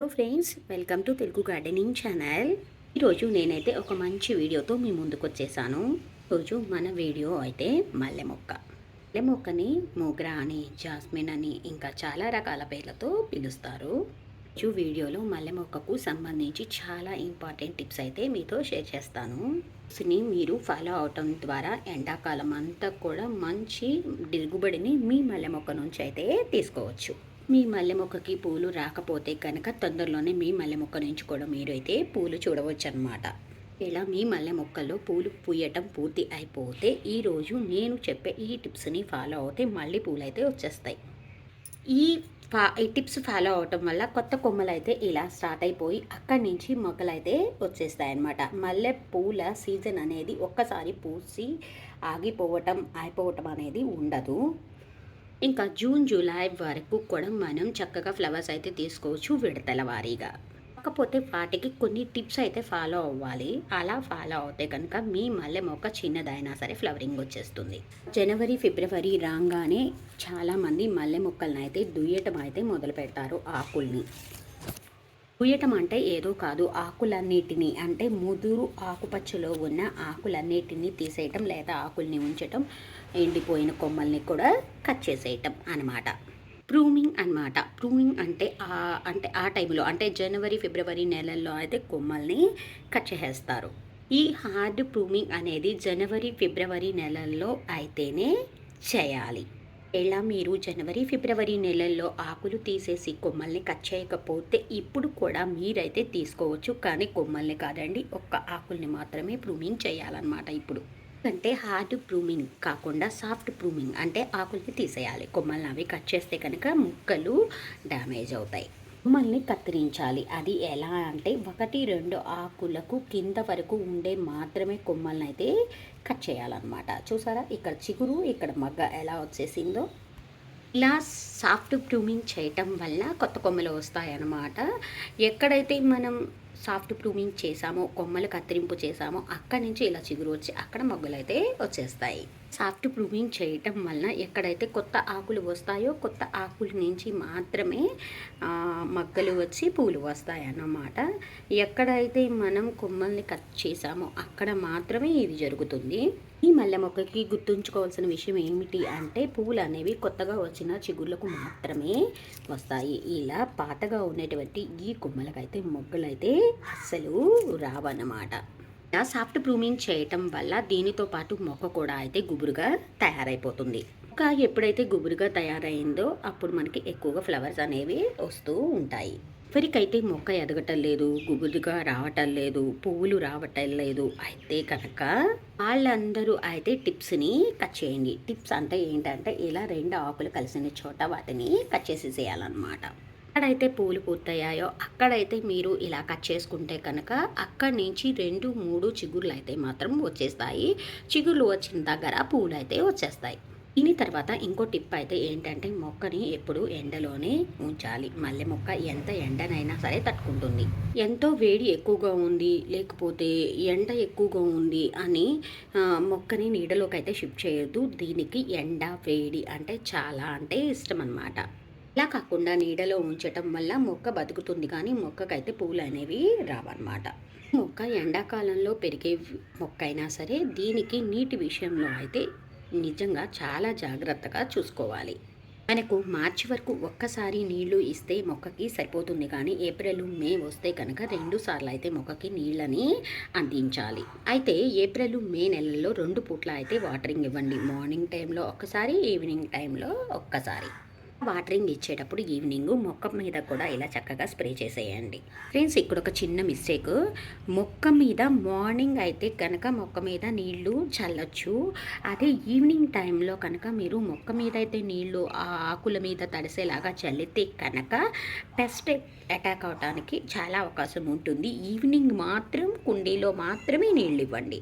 Hello friends welcome to Telugu gardening channel. ఈరోజు నేనైతే ఒక మంచి వీడియోతో మీ ముందుకు వచ్చేసాను రోజు మన వీడియో అయితే మల్లె మొక్క. మల్లె మొక్కని మోగ్రా అని జాస్మిన్ అని ఇంకా చాలా రకాల పేర్లతో పిలుస్తారు. ఈరోజు వీడియోలో మల్లె మొక్కకు సంబంధించి చాలా ఇంపార్టెంట్ టిప్స్ అయితే మీతో షేర్ చేస్తాను. ని మీరు ఫాలో అవటం ద్వారా ఎండాకాలం అంతా కూడా మంచి దిగుబడిని మీ మల్లె మొక్క నుంచి అయితే తీసుకోవచ్చు. మీ మల్లె మొక్కకి పూలు రాకపోతే కనుక తొందరలోనే మీ మల్లె మొక్క నుంచి కూడా మీరు అయితే పూలు చూడవచ్చు అనమాట ఇలా మీ మల్లె మొక్కల్లో పూలు పూయటం పూర్తి అయిపోతే ఈరోజు నేను చెప్పే ఈ టిప్స్ని ఫాలో అవుతే మళ్ళీ పూలు అయితే వచ్చేస్తాయి. ఈ ఫా ఈ టిప్స్ ఫాలో అవటం వల్ల కొత్త కొమ్మలు అయితే ఇలా స్టార్ట్ అయిపోయి అక్కడి నుంచి మొక్కలు అయితే వచ్చేస్తాయి అన్నమాట మల్లె పూల సీజన్ అనేది ఒక్కసారి పూసి ఆగిపోవటం అయిపోవటం అనేది ఉండదు. ఇంకా జూన్ జూలై వరకు కూడా మనం చక్కగా ఫ్లవర్స్ అయితే తీసుకోవచ్చు విడతల వారీగా. కాకపోతే వాటికి కొన్ని టిప్స్ అయితే ఫాలో అవ్వాలి. అలా ఫాలో అవుతే కనుక మీ మల్లె మొక్క చిన్నదైనా సరే ఫ్లవరింగ్ వచ్చేస్తుంది. జనవరి ఫిబ్రవరి రాగానే చాలామంది మల్లె మొక్కలను అయితే దుయ్యటం అయితే మొదలు పెడతారు ఆకుల్ని. దుయ్యటం అంటే ఏదో కాదు. ఆకులన్నిటినీ అంటే ముదురు ఆకుపచ్చలో ఉన్న ఆకులన్నిటినీ తీసేయటం లేదా ఆకుల్ని ఉంచటం ఎండిపోయిన కొమ్మల్ని కూడా కట్ చేసేయటం అనమాట ప్రూమింగ్ అనమాట ప్రూమింగ్ అంటే ఆ అంటే ఆ టైంలో అంటే జనవరి ఫిబ్రవరి నెలల్లో అయితే కొమ్మల్ని కట్ చేసేస్తారు. ఈ హార్డ్ ప్రూమింగ్ అనేది జనవరి ఫిబ్రవరి నెలల్లో అయితేనే చేయాలి. ఎలా మీరు జనవరి ఫిబ్రవరి నెలల్లో ఆకులు తీసేసి కొమ్మల్ని కట్ చేయకపోతే ఇప్పుడు కూడా మీరైతే తీసుకోవచ్చు. కానీ కొమ్మల్ని కాదండి ఒక్క ఆకుల్ని మాత్రమే ప్రూమింగ్ చేయాలన్నమాట ఇప్పుడు. అంటే హార్డ్ ప్రూమింగ్ కాకుండా సాఫ్ట్ ప్రూమింగ్ అంటే ఆకుల్ని తీసేయాలి. కొమ్మల్ని అవి కట్ చేస్తే కనుక ముక్కలు డ్యామేజ్ అవుతాయి. కొమ్మల్ని కత్తిరించాలి. అది ఎలా అంటే ఒకటి రెండు ఆకులకు కింద వరకు ఉండే మాత్రమే కొమ్మల్ని అయితే కట్ చేయాలన్నమాట. చూసారా? ఇక్కడ చిగురు ఇక్కడ మగ్గ ఎలా వచ్చేసిందో. ఇలా సాఫ్ట్ ప్రూమింగ్ చేయటం వల్ల కొత్త కొమ్మలు వస్తాయన్నమాట. ఎక్కడైతే మనం సాఫ్ట్ ప్రూమింగ్ చేసామో కొమ్మలు కత్తిరింపు చేసామో అక్కడి నుంచి ఇలా చిగురు వచ్చి అక్కడ మొగ్గలు అయితే వచ్చేస్తాయి. సాఫ్ట్ ప్రూమింగ్ చేయటం వలన ఎక్కడైతే కొత్త ఆకులు వస్తాయో కొత్త ఆకుల నుంచి మాత్రమే మొగ్గలు వచ్చి పూలు వస్తాయి అన్నమాట. ఎక్కడైతే మనం కొమ్మల్ని కట్ చేసామో అక్కడ మాత్రమే ఇది జరుగుతుంది. ఈ మల్లె మొక్కకి గుర్తుంచుకోవాల్సిన విషయం ఏమిటి అంటే పువ్వులు అనేవి కొత్తగా వచ్చిన చిగుర్లకు మాత్రమే వస్తాయి. ఇలా పాతగా ఉండేటువంటి ఈ కొమ్మలకైతే మొగ్గలైతే అస్సలు రావన్నమాట. ఇలా సాఫ్ట్ ప్రూమింగ్ చేయటం వల్ల దీనితో పాటు మొక్క కూడా అయితే గుబురుగా తయారైపోతుంది. మొక్క ఎప్పుడైతే గుబురుగా తయారైందో అప్పుడు మనకి ఎక్కువగా ఫ్లవర్స్ అనేవి వస్తూ ఉంటాయి. ఎవరికైతే మొక్క ఎదగటం లేదు గుబురుగా రావటం లేదు పువ్వులు రావటం లేదు అయితే కనుక వాళ్ళందరూ అయితే టిప్స్ని కట్ చేయండి. టిప్స్ అంటే ఏంటంటే ఇలా రెండు ఆకులు కలిసిన చోట వాటిని కట్ చేసి చేయాలన్నమాట. ఎక్కడైతే పూలు పూర్తయ్యాయో అక్కడైతే మీరు ఇలా కట్ చేసుకుంటే కనుక అక్కడి నుంచి రెండు మూడు చిగుర్లు అయితే మాత్రం వచ్చేస్తాయి. చిగుర్లు వచ్చిన దగ్గర పూలు అయితే వచ్చేస్తాయి. ఇని తర్వాత ఇంకో టిప్ అయితే ఏంటంటే మొక్కని ఎప్పుడు ఎండలోనే ఉంచాలి. మల్లె మొక్క ఎంత ఎండనైనా సరే తట్టుకుంటుంది. ఎంతో వేడి ఎక్కువగా ఉంది లేకపోతే ఎండ ఎక్కువగా ఉంది అని మొక్కని నీడలోకి అయితే షిఫ్ట్ చేయొద్దు. దీనికి ఎండ వేడి అంటే చాలా అంటే ఇష్టం అనమాట ఇలా కాకుండా నీడలో ఉంచటం వల్ల మొక్క బతుకుతుంది కానీ మొక్కకైతే పూలు అనేవి రావన్నమాట. మొక్క ఎండాకాలంలో పెరిగే మొక్క అయినా సరే దీనికి నీటి విషయంలో అయితే నిజంగా చాలా జాగ్రత్తగా చూసుకోవాలి. మనకు మార్చి వరకు ఒక్కసారి నీళ్ళు ఇస్తే మొక్కకి సరిపోతుంది కానీ ఏప్రిల్ మే వస్తే కనుక రెండు సార్లు అయితే మొక్కకి నీళ్ళని అందించాలి. అయితే ఏప్రిల్ మే నెలల్లో రెండు పూట్ల అయితే వాటరింగ్ ఇవ్వండి. మార్నింగ్ టైంలో ఒక్కసారి ఈవినింగ్ టైంలో ఒక్కసారి. వాటరింగ్ ఇచ్చేటప్పుడు ఈవినింగ్ మొక్క మీద కూడా ఇలా చక్కగా స్ప్రే చేసేయండి. ఫ్రెండ్స్ ఇక్కడ ఒక చిన్న మిస్టేక్. మొక్క మీద మార్నింగ్ అయితే కనుక మొక్క మీద నీళ్ళు చల్లొచ్చు. అదే ఈవినింగ్ టైంలో కనుక మీరు మొక్క మీద అయితే నీళ్ళు ఆ ఆకుల మీద తడిసేలాగా చల్లితే కనుక పెస్ట్ అటాక్ అవడానికి చాలా అవకాశం ఉంటుంది. ఈవినింగ్ మాత్రం కుండీలో మాత్రమే నీళ్ళు ఇవ్వండి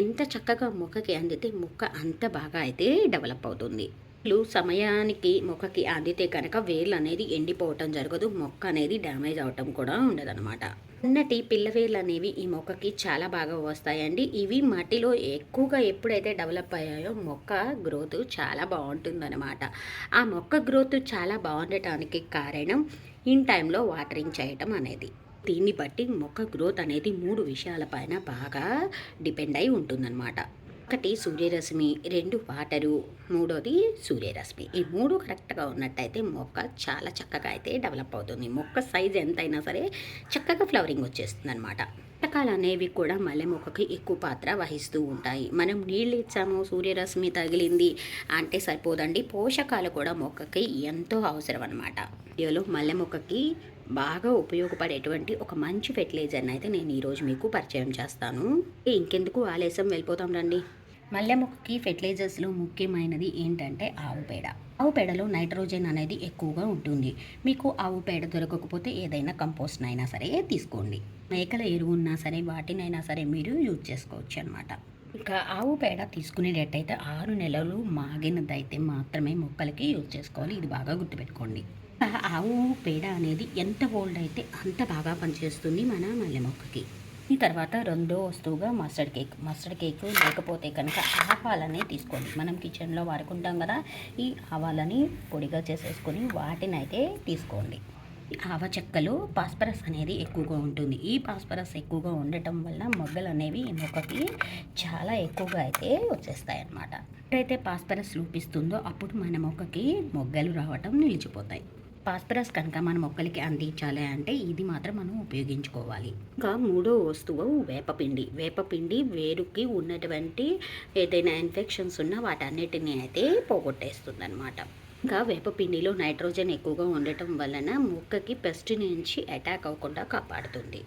ఎంత చక్కగా మొక్కకి అందితే మొక్క అంత బాగా అయితే డెవలప్ అవుతుంది. నీళ్ళు సమయానికి మొక్కకి అందితే కనుక వేర్లు అనేది ఎండిపోవటం జరగదు. మొక్క అనేది డ్యామేజ్ అవటం కూడా ఉండదన్నమాట. ఉన్నటి పిల్లవేర్లు అనేవి ఈ మొక్కకి చాలా బాగా వస్తాయండి. ఇవి మట్టిలో ఎక్కువగా ఎప్పుడైతే డెవలప్ అయ్యాయో మొక్క గ్రోత్ చాలా బాగుంటుందన్నమాట. ఆ మొక్క గ్రోత్ చాలా బాగుండటానికి కారణం ఇన్ టైంలో వాటరింగ్ చేయటం అనేది. దీన్ని బట్టి మొక్క గ్రోత్ అనేది మూడు విషయాలపైన బాగా డిపెండ్ అయి ఉంటుందన్నమాట. ఒకటి సూర్యరశ్మి రెండు వాటరు మూడోది సూర్యరశ్మి. ఈ మూడు కరెక్ట్గా ఉన్నట్టయితే మొక్క చాలా చక్కగా అయితే డెవలప్ అవుతుంది. మొక్క సైజ్ ఎంతైనా సరే చక్కగా ఫ్లవరింగ్ వచ్చేస్తుంది అనమాట కీటకాలు అనేవి కూడా మల్లె మొక్కకి ఎక్కువ పాత్ర వహిస్తూ ఉంటాయి. మనం నీళ్ళు ఇచ్చాము సూర్యరశ్మి తగిలింది అంటే సరిపోదండి. పోషకాలు కూడా మొక్కకి ఎంతో అవసరం అనమాట వీడియోలో మల్లె మొక్కకి బాగా ఉపయోగపడేటువంటి ఒక మంచి ఫెర్టిలైజర్ని అయితే నేను ఈరోజు మీకు పరిచయం చేస్తాను. ఇంకెందుకు ఆలస్యం? వెళ్ళిపోతాం రండి. మల్లె మొక్కకి ఫెర్టిలైజర్స్లో ముఖ్యమైనది ఏంటంటే ఆవు పేడ. ఆవు పేడలో నైట్రోజన్ అనేది ఎక్కువగా ఉంటుంది. మీకు ఆవు పేడ దొరకకపోతే ఏదైనా కంపోస్ట్ అయినా సరే తీసుకోండి. మేకల ఎరువు ఉన్నా సరే వాటినైనా సరే మీరు యూజ్ చేసుకోవచ్చు అనమాట ఇంకా ఆవు పేడ తీసుకునేటట్టయితే ఆరు నెలలు మాగినదైతే మాత్రమే మొక్కలకి యూజ్ చేసుకోవాలి. ఇది బాగా గుర్తుపెట్టుకోండి. ఆవు పేడ అనేది ఎంత ఓల్డ్ అయితే అంత బాగా పనిచేస్తుంది మన మల్లె మొక్కకి తర్వాత రెండో వస్తువుగా మస్టర్డ్ కేక్. మస్టర్డ్ కేక్ లేకపోతే కనుక ఆవాలని తీసుకోండి. మనం కిచెన్లో వాడుకుంటాం కదా ఈ ఆవాలని పొడిగా చేసేసుకొని వాటిని అయితే తీసుకోండి ఆవ చెక్కలో పాస్పరస్ అనేది ఎక్కువగా ఉంటుంది. ఈ పాస్పరస్ ఎక్కువగా ఉండటం వల్ల మొగ్గలు అనేవి మొక్కకి చాలా ఎక్కువగా అయితే వచ్చేస్తాయి అన్నమాట ఎప్పుడైతే పాస్పరస్ లోపిస్తుందో అప్పుడు మన మొక్కకి మొగ్గలు రావటం నిలిచిపోతాయి. పాస్పరస్ కనుక మన మొక్కలకి అందించాలి అంటే ఇది మాత్రం మనం ఉపయోగించుకోవాలి. ఇంకా మూడో వస్తువు వేపపిండి. వేపపిండి వేరుకి ఉన్నటువంటి ఏదైనా ఇన్ఫెక్షన్స్ ఉన్నా వాటన్నిటిని అయితే పోగొట్టేస్తుంది అనమాట ఇంకా వేపపిండిలో నైట్రోజన్ ఎక్కువగా ఉండటం వలన మొక్కకి పెస్ట్ నుంచి అటాక్ అవ్వకుండా కాపాడుతుంది.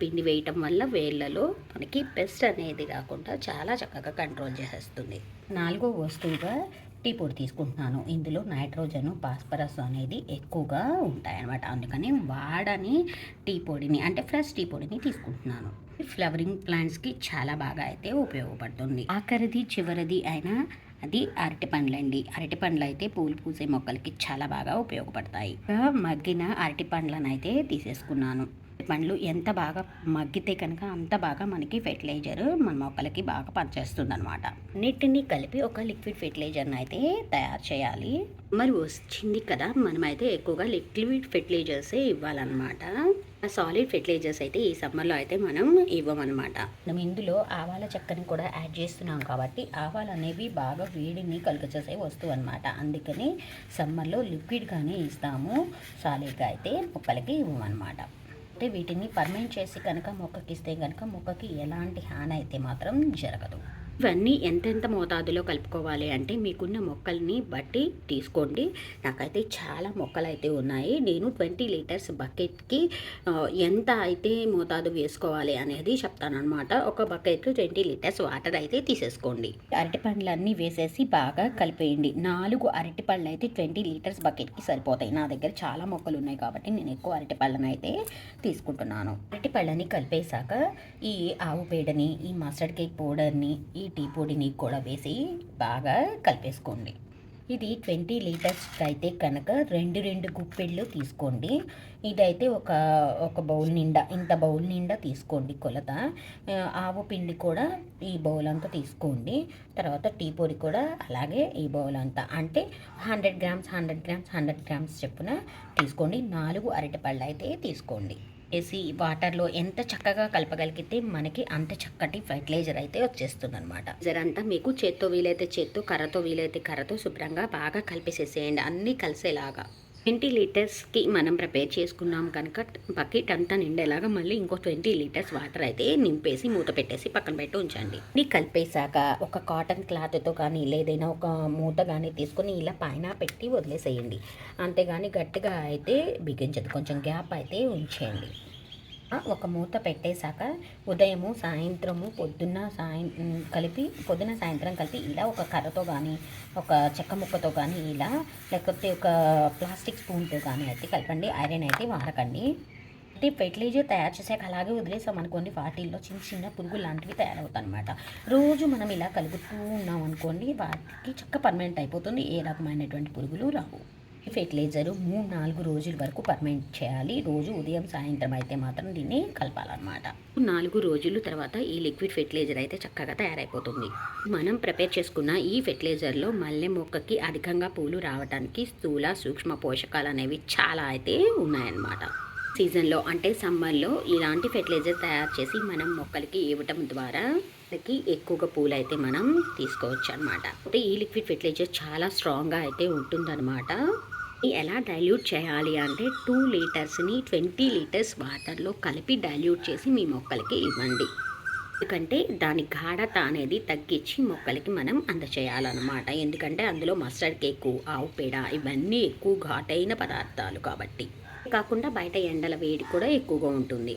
పిండి వేయటం వల్ల వేళ్ళలో మనకి పెస్ట్ అనేది రాకుండా చాలా చక్కగా కంట్రోల్ చేసేస్తుంది. నాలుగో వస్తువుగా టీ పొడి తీసుకుంటున్నాను. ఇందులో నైట్రోజన్ పాస్పరస్ అనేది ఎక్కువగా ఉంటాయన్నమాట. అందుకని వాడని టీ పొడిని అంటే ఫ్రెష్ టీ పొడిని తీసుకుంటున్నాను. ఫ్లవరింగ్ ప్లాంట్స్కి చాలా బాగా అయితే ఉపయోగపడుతుంది. ఆఖరిది చివరిది అయినా అది అరటి పండ్లండి. అరటి పండ్లు అయితే పూలు పూసే మొక్కలకి చాలా బాగా ఉపయోగపడతాయి. మగ్గిన అరటి పండ్లను అయితే తీసేసుకున్నాను. పండ్లు ఎంత బాగా మగ్గితే కనుక అంత బాగా మనకి ఫెర్టిలైజర్ మన మొక్కలకి బాగా పనిచేస్తుంది అనమాట అన్నిటినీ కలిపి ఒక లిక్విడ్ ఫెర్టిలైజర్ని అయితే తయారు చేయాలి. మరి వచ్చింది కదా మనమైతే ఎక్కువగా లిక్విడ్ ఫెర్టిలైజర్సే ఇవ్వాలన్నమాట. సాలిడ్ ఫెర్టిలైజర్స్ అయితే ఈ సమ్మర్లో అయితే మనం ఇవ్వమన్నమాట. మనం ఇందులో ఆవాల చెక్కని కూడా యాడ్ చేస్తున్నాం కాబట్టి ఆవాలు అనేవి బాగా వేడిని కలుగచేసే వస్తువు అనమాట అందుకని సమ్మర్లో లిక్విడ్గానే ఇస్తాము. సాలిడ్గా అయితే మొక్కలకి ఇవ్వమన్నమాట. అంటే వీటిని ఫర్మెంట్ చేసి కనుక మొక్కకి ఇస్తే కనుక మొక్కకి ఎలాంటి హాని అయితే మాత్రం జరగదు. ఇవన్నీ ఎంతెంత మోతాదులో కలుపుకోవాలి అంటే మీకున్న మొక్కల్ని బట్టి తీసుకోండి. నాకైతే చాలా మొక్కలు అయితే ఉన్నాయి. నేను ట్వంటీ లీటర్స్ బకెట్కి ఎంత అయితే మోతాదు వేసుకోవాలి అనేది చెప్తాను అనమాట ఒక బకెట్కి ట్వంటీ లీటర్స్ వాటర్ అయితే తీసేసుకోండి. అరటి పండ్లన్నీ వేసేసి బాగా కలిపేయండి. నాలుగు అరటి పళ్ళు అయితే ట్వంటీ లీటర్స్ బకెట్కి సరిపోతాయి. నా దగ్గర చాలా మొక్కలు ఉన్నాయి కాబట్టి నేను ఎక్కువ అరటి పళ్ళను అయితే తీసుకుంటున్నాను. అరటి పళ్ళని కలిపేశాక ఈ ఆవు పేడని ఈ మస్టర్డ్ కేక్ పౌడర్ని ఈ ఈ టీ పొడిని కూడా వేసి బాగా కలిపేసుకోండి. ఇది ట్వంటీ లీటర్స్ అయితే కనుక రెండు రెండు గుప్పెళ్ళు తీసుకోండి. ఇదైతే ఒక ఒక బౌల్ నిండా ఇంత బౌల్ నిండా తీసుకోండి కొలత. ఆవు పిండి కూడా ఈ బౌల్ అంతా తీసుకోండి. తర్వాత టీ పొడి కూడా అలాగే ఈ బౌల్ అంతా. అంటే hundred grams hundred grams hundred grams చెప్పున తీసుకోండి. నాలుగు అరటిపళ్ళు అయితే తీసుకోండి. వేసి వాటర్లో ఎంత చక్కగా కలపగలిగితే మనకి అంత చక్కటి ఫర్టిలైజర్ అయితే వచ్చేస్తుంది అనమాట అంతా మీకు చేత్తో వీలైతే చేత్తో కర్రతో వీలైతే కర్రతో శుభ్రంగా బాగా కలిపేసేసేయండి. అన్నీ కలిసేలాగా. ట్వంటీ లీటర్స్కి మనం ప్రిపేర్ చేసుకున్నాం కనుక బకెట్ అంతా నిండేలాగా మళ్ళీ ఇంకో ట్వంటీ లీటర్స్ వాటర్ అయితే నింపేసి మూత పెట్టేసి పక్కన పెట్టి ఉంచండి. ఇది కలిపేశాక ఒక కాటన్ క్లాత్తో కానీ లేదైనా ఒక మూత కానీ తీసుకొని ఇలా పైన పెట్టి వదిలేసేయండి. అంతేగాని గట్టిగా అయితే బిగించదు. కొంచెం గ్యాప్ అయితే ఉంచేయండి. ఒక మూత పెట్టేశాక ఉదయము సాయంత్రము పొద్దున్న సాయం కలిపి పొద్దున సాయంత్రం కలిపి ఇలా ఒక కర్రతో కానీ ఒక చెక్క ముక్కతో కానీ ఇలా లేకపోతే ఒక ప్లాస్టిక్ స్పూన్తో కానీ అయితే కలపండి. ఐరన్ అయితే వాడకండి. అయితే ఫెర్టిలైజర్ తయారు చేసాక అలాగే వదిలేసాం అనుకోండి. వాటిల్లో చిన్న చిన్న పురుగులు లాంటివి తయారవుతాయన్నమాట. రోజు మనం ఇలా కలుపుతూ ఉన్నాం అనుకోండి వాటికి చక్క పర్మనెంట్ అయిపోతుంది. ఏ రకమైనటువంటి పురుగులు రావు. ఫెర్టిలైజర్ మూడు నాలుగు రోజుల వరకు పర్మనెంట్ చేయాలి. రోజు ఉదయం సాయంత్రం అయితే మాత్రం దీన్ని కలపాలన్నమాట. నాలుగు రోజుల తర్వాత ఈ లిక్విడ్ ఫెర్టిలైజర్ అయితే చక్కగా తయారైపోతుంది. మనం ప్రిపేర్ చేసుకున్న ఈ ఫెర్టిలైజర్లో మల్లె మొక్కకి అధికంగా పూలు రావడానికి స్థూల సూక్ష్మ పోషకాలు అనేవి చాలా అయితే ఉన్నాయన్నమాట. సీజన్లో అంటే సమ్మర్లో ఇలాంటి ఫెర్టిలైజర్ తయారు చేసి మనం మొక్కలకి ఇవ్వటం ద్వారా మనకి ఎక్కువగా పూలు అయితే మనం తీసుకోవచ్చు అనమాట అంటే ఈ లిక్విడ్ ఫెర్టిలైజర్ చాలా స్ట్రాంగ్గా అయితే ఉంటుందన్నమాట. ఎలా డైల్యూట్ చేయాలి అంటే టూ లీటర్స్ని ట్వంటీ లీటర్స్ వాటర్లో కలిపి డైల్యూట్ చేసి మీ మొక్కలకి ఇవ్వండి. ఎందుకంటే దాని గాఢత అనేది తగ్గించి మొక్కలకి మనం అందచేయాలన్నమాట. ఎందుకంటే అందులో మస్టర్డ్ కేకు ఆవు పేడ ఇవన్నీ ఎక్కువ ఘాటైన పదార్థాలు కాబట్టి. కాకుండా బయట ఎండల వేడి కూడా ఎక్కువగా ఉంటుంది.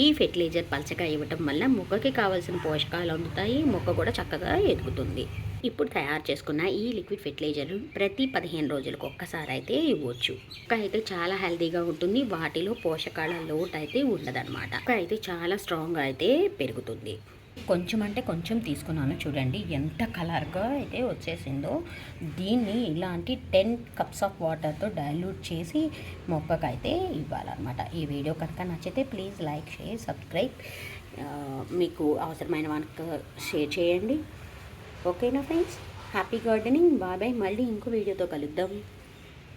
ఈ ఫెర్టిలైజర్ పలచగా ఇవ్వటం వల్ల మొక్కకి కావాల్సిన పోషకాలు అందుతాయి మొక్క కూడా చక్కగా ఎదుగుతుంది. ఇప్పుడు తయారు చేసుకున్న ఈ లిక్విడ్ ఫెర్టిలైజర్ ప్రతి పదిహేను రోజులకు ఒక్కసారి అయితే ఇవ్వచ్చు. కుక్క అయితే చాలా హెల్తీగా ఉంటుంది. వాటిలో పోషకాల లోటు అయితే ఉండదన్నమాట. కుక్క అయితే చాలా స్ట్రాంగ్గా అయితే పెరుగుతుంది. కొంచెం అంటే కొంచెం తీసుకున్నాను. చూడండి ఎంత కలర్గా అయితే వచ్చేసిందో. దీన్ని ఇలాంటి టెన్ కప్స్ ఆఫ్ వాటర్తో డైల్యూట్ చేసి మొక్కకైతే ఇవ్వాలన్నమాట. ఈ వీడియో కనుక నచ్చితే ప్లీజ్ లైక్ షేర్ సబ్స్క్రైబ్. మీకు అవసరమైన వాళ్ళకి షేర్ చేయండి. ఓకేనా ఫ్రెండ్స్? Happy gardening. బాబాయ్ మళ్ళీ ఇంకో వీడియోతో కలుద్దాం.